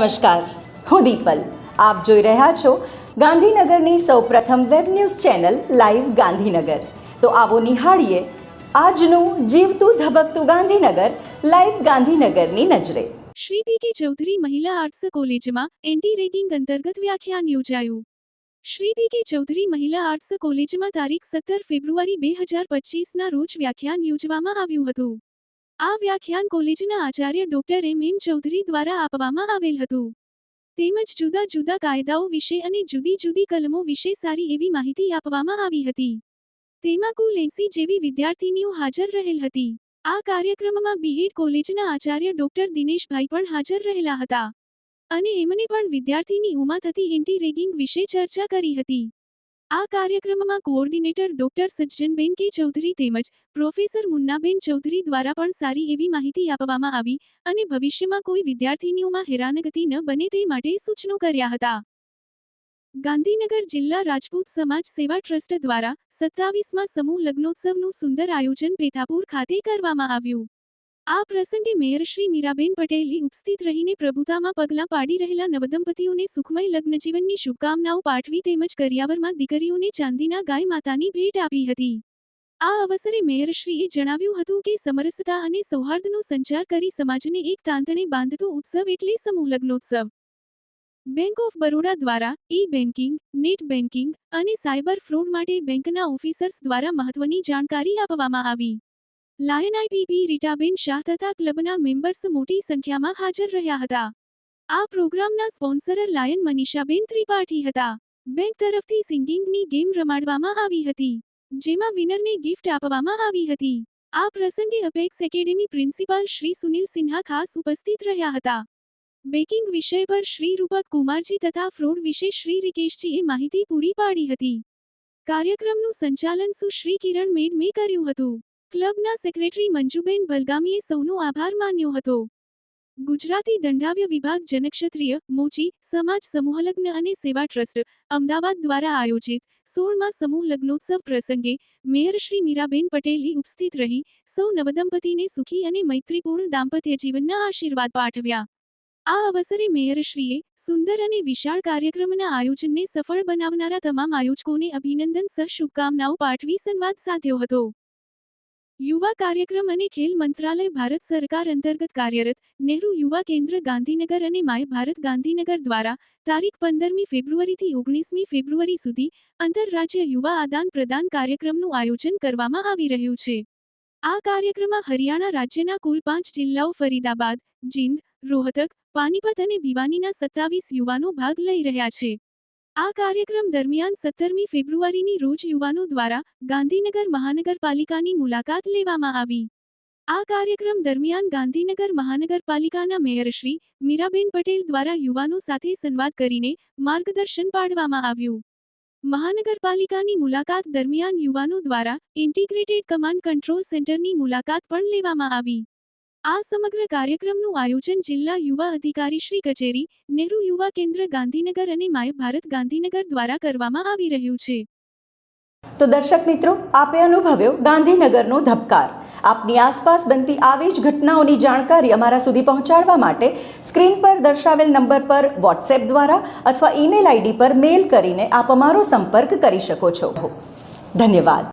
નમસ્કાર, હું દીપલ. આપ જોઈ રહ્યા છો ગાંધીનગરની સૌપ્રથમ web news channel live Gandhinagar. તો આવો નિહાળીએ આજનું જીવતું ધબકતું ગાંધીનગર, લાઈવ ગાંધીનગરની નજરે. શ્રી પી કે ચૌધરી મહિલા આર્ટ્સ કોલેજમાં એન્ટી રેગિંગ અંતર્ગત વ્યાખ્યાન યોજાયું. શ્રી પી કે ચૌધરી મહિલા આર્ટ્સ કોલેજમાં તારીખ સત્તર ફેબ્રુઆરી બે હજાર પચીસના રોજ વ્યાખ્યાન યોજવામાં આવ્યું હતું. આ વ્યાખ્યાન કોલેજના આચાર્ય ડોક્ટર એમ. એમ. ચૌધરી દ્વારા આપવામાં આવેલ હતું. તેમજ જુદા જુદા કાયદાઓ વિશે અને જુદી જુદી કલમો વિશે સારી એવી માહિતી આપવામાં આવી હતી. તેમાં કુલ એસી જેવી વિદ્યાર્થીનીઓ હાજર રહેલ હતી. આ કાર્યક્રમમાં બીએડ કોલેજના આચાર્ય ડોક્ટર દિનેશભાઈ પણ હાજર રહેલા હતા. અને એમને પણ વિદ્યાર્થીની ઉમા થતી એન્ટી રેગિંગ વિશે ચર્ચા કરી હતી. આ કાર્યક્રમમાં કોઓર્ડિનેટર ડોક્ટર સજ્જનબેન કે ચૌધરી તેમજ પ્રોફેસર મુન્નાબેન ચૌધરી દ્વારા પણ સારી એવી માહિતી આપવામાં આવી અને ભવિષ્યમાં કોઈ વિદ્યાર્થીનીઓમાં હેરાનગતિ ન બને તે માટે સૂચનો કર્યા હતા. ગાંધીનગર જિલ્લા રાજપૂત સમાજ સેવા ટ્રસ્ટ દ્વારા સત્તાવીસમાં સમૂહ લગ્નોત્સવનું સુંદર આયોજન પેથાપુર ખાતે કરવામાં આવ્યું. આ પ્રસંગે મેયર શ્રી મીરાબેન પટેલી ઉપસ્થિત રહીને પ્રભુતામાં પગલાં પાડી રહેલા નવદંપતીઓને સુખમય લગ્નજીવનની શુભકામનાઓ પાઠવી તેમજ કરિયાવરમાં દીકરીઓને ચાંદીના ગાય માતાની ભેટ આપી હતી. આ અવસરે મેયરશ્રીએ જણાવ્યું હતું કે સમરસતા અને સૌહાર્દનો સંચાર કરી સમાજને એક તાંતણે બાંધતો ઉત્સવ એટલે સમૂહ લગ્નોત્સવ બેંક ઓફ બરોડા દ્વારા ઈ બેન્કિંગ નેટ બેન્કિંગ અને સાયબર ફ્રોડ માટે બેંકના ઓફિસર્સ દ્વારા મહત્વની જાણકારી આપવામાં આવી. લાયન આઈપીપી રીટાબેન શાહ તથા ક્લબના મેમ્બર્સ મોટી સંખ્યામાં હાજર રહ્યા હતા. આ પ્રોગ્રામના સ્પોન્સરર લાયન મનીષાબેન ત્રિપાઠી હતા. બેંક તરફથી સિંગિંગની ગેમ રમાડવામાં આવી હતી, જેમાં વિનરને ગિફ્ટ આપવામાં આવી હતી. આ પ્રસંગે apex academy principal Shri Sunil Sinha ખાસ ઉપસ્થિત રહ્યા હતા. બેકિંગ વિષય પર શ્રી રૂપક કુમારજી તથા ફ્રોડ વિશે શ્રી રિકેશજીએ માહિતી પૂરી પાડી હતી. કાર્યક્રમનું સંચાલન સુશ્રી કિરણ મેડમે કર્યું હતું. ક્લબના સેક્રેટરી મંજુબેન ભલગામીએ સૌનો આભાર માન્યો હતો. ગુજરાતી દંડાવ્ય વિભાગ જનક્ષત્રિય, મોચી, સમાજ સમૂહલગ્ન અને સેવા ટ્રસ્ટ, અમદાવાદ દ્વારા આયોજિત સોળમાં સમૂહ લગ્નોત્સવ પ્રસંગે મેયર શ્રી મીરાબેન પટેલની ઉપસ્થિત રહી, સૌ નવદંપતીને સુખી અને મૈત્રીપૂર્ણ દાંપત્ય જીવનના આશીર્વાદ પાઠવ્યા. આ અવસરે મેયરશ્રીએ સુંદર અને વિશાળ કાર્યક્રમના આયોજનને સફળ બનાવનારા તમામ આયોજકોને અભિનંદન સહ શુભકામનાઓ પાઠવી સંવાદ સાધ્યો હતો. યુવા કાર્યક્રમ અને ખેલ મંત્રાલય ભારત સરકાર અંતર્ગત કાર્યરત નહેરુ યુવા કેન્દ્ર ગાંધીનગર અને માય ભારત ગાંધીનગર દ્વારા તારીખ પંદરમી ફેબ્રુઆરીથી ઓગણીસમી ફેબ્રુઆરી સુધી આંતરરાજ્ય યુવા આદાન પ્રદાન કાર્યક્રમનું આયોજન કરવામાં આવી રહ્યું છે. આ કાર્યક્રમમાં હરિયાણા રાજ્યના કુલ પાંચ જિલ્લાઓ ફરીદાબાદ, જીંદ, રોહતક, પાનીપત અને ભિવાનીના સત્તાવીસ યુવાનો ભાગ લઈ રહ્યા છે. આ કાર્યક્રમ દરમિયાન સત્તરમી ફેબ્રુઆરીની રોજ યુવાનો દ્વારા ગાંધીનગર મહાનગરપાલિકાની મુલાકાત લેવામાં આવી. આ કાર્યક્રમ દરમિયાન ગાંધીનગર મહાનગરપાલિકાના મેયર શ્રી મીરાબેન પટેલ દ્વારા યુવાનો સાથે સંવાદ કરીને માર્ગદર્શન પાડવામાં આવ્યું. મહાનગરપાલિકાની મુલાકાત દરમિયાન યુવાનો દ્વારા ઇન્ટિગ્રેટેડ કમાન્ડ કંટ્રોલ સેન્ટરની મુલાકાત પણ લેવામાં આવી. આ સમગ્ર કાર્યક્રમનું આયોજન જિલ્લા યુવા અધિકારી શ્રી કચેરી, નહેરુ યુવા કેન્દ્ર, ગાંધીનગર અને માય ભારત ગાંધીનગર દ્વારા કરવામાં આવી રહ્યું છે. તો દર્શક મિત્રો, આપે અનુભવ્યો ગાંધીનગરનો ધબકાર. આપની આસપાસ બનતી આવી જ ઘટનાઓની જાણકારી અમારા સુધી પહોંચાડવા માટે સ્ક્રીન પર દર્શાવેલ નંબર પર વોટ્સએપ દ્વારા અથવા ઈમેલ આઈડી પર મેલ કરીને આપ અમારો સંપર્ક કરી શકો છો. ધન્યવાદ.